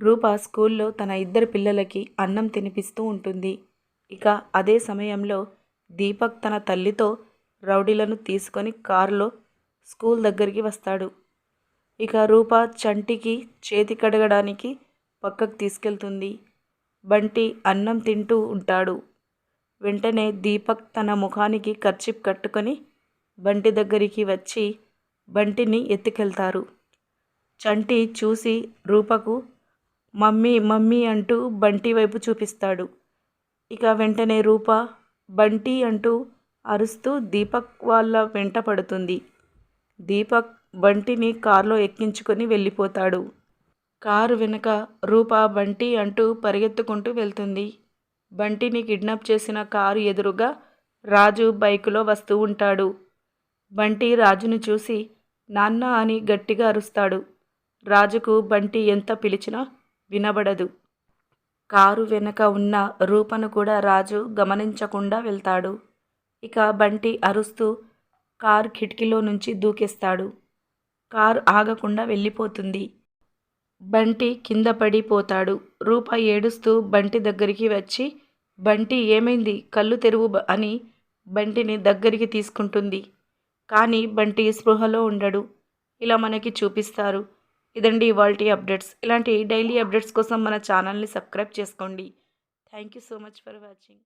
రూప స్కూల్లో తన ఇద్దరు పిల్లలకి అన్నం తినిపిస్తూ ఉంటుంది. ఇక అదే సమయంలో దీపక్ తన తల్లితో రౌడీలను తీసుకొని కారులో స్కూల్ దగ్గరికి వస్తాడు. ఇక రూప చంటికి చేతి కడగడానికి పక్కకు తీసుకెళ్తుంది. బంటి అన్నం తింటూ ఉంటాడు. వెంటనే దీపక్ తన ముఖానికి కర్చిప్ కట్టుకొని బంటి దగ్గరికి వచ్చి బంటిని ఎత్తుకెళ్తారు. చంటి చూసి రూపకు మమ్మీ మమ్మీ అంటూ బంటి వైపు చూపిస్తాడు. ఇక వెంటనే రూప బంటి అంటూ అరుస్తూ దీపక్ వాళ్ళ వెంట పడుతుంది. దీపక్ బంటిని కారులో ఎక్కించుకొని వెళ్ళిపోతాడు. కారు వెనుక రూప బంటి అంటూ పరిగెత్తుకుంటూ వెళ్తుంది. బంటిని కిడ్నాప్ చేసిన కారు ఎదురుగా రాజు బైకులో వస్తూ ఉంటాడు. బంటి రాజును చూసి నాన్న అని గట్టిగా అరుస్తాడు. రాజుకు బంటి ఎంత పిలిచినా వినబడదు. కారు వెనక ఉన్న రూపను కూడా రాజు గమనించకుండా వెళ్తాడు. ఇక బంటి అరుస్తూ కారు కిటికీలో నుంచి దూకేస్తాడు. కారు ఆగకుండా వెళ్ళిపోతుంది. బంటి కింద పడిపోతాడు. రూప ఏడుస్తూ బంటి దగ్గరికి వచ్చి బంటి ఏమైంది? కళ్ళు తెరువు బ- అని బంటిని దగ్గరికి తీసుకుంటుంది. కానీ బంటి స్పృహలో ఉండడు. ఇలా మనకి చూపిస్తారు. ఇదండి ఇవాళ అప్డేట్స్. ఇలాంటి డైలీ అప్డేట్స్ కోసం మన ఛానల్ని సబ్స్క్రైబ్ చేసుకోండి. Thank you so much for watching.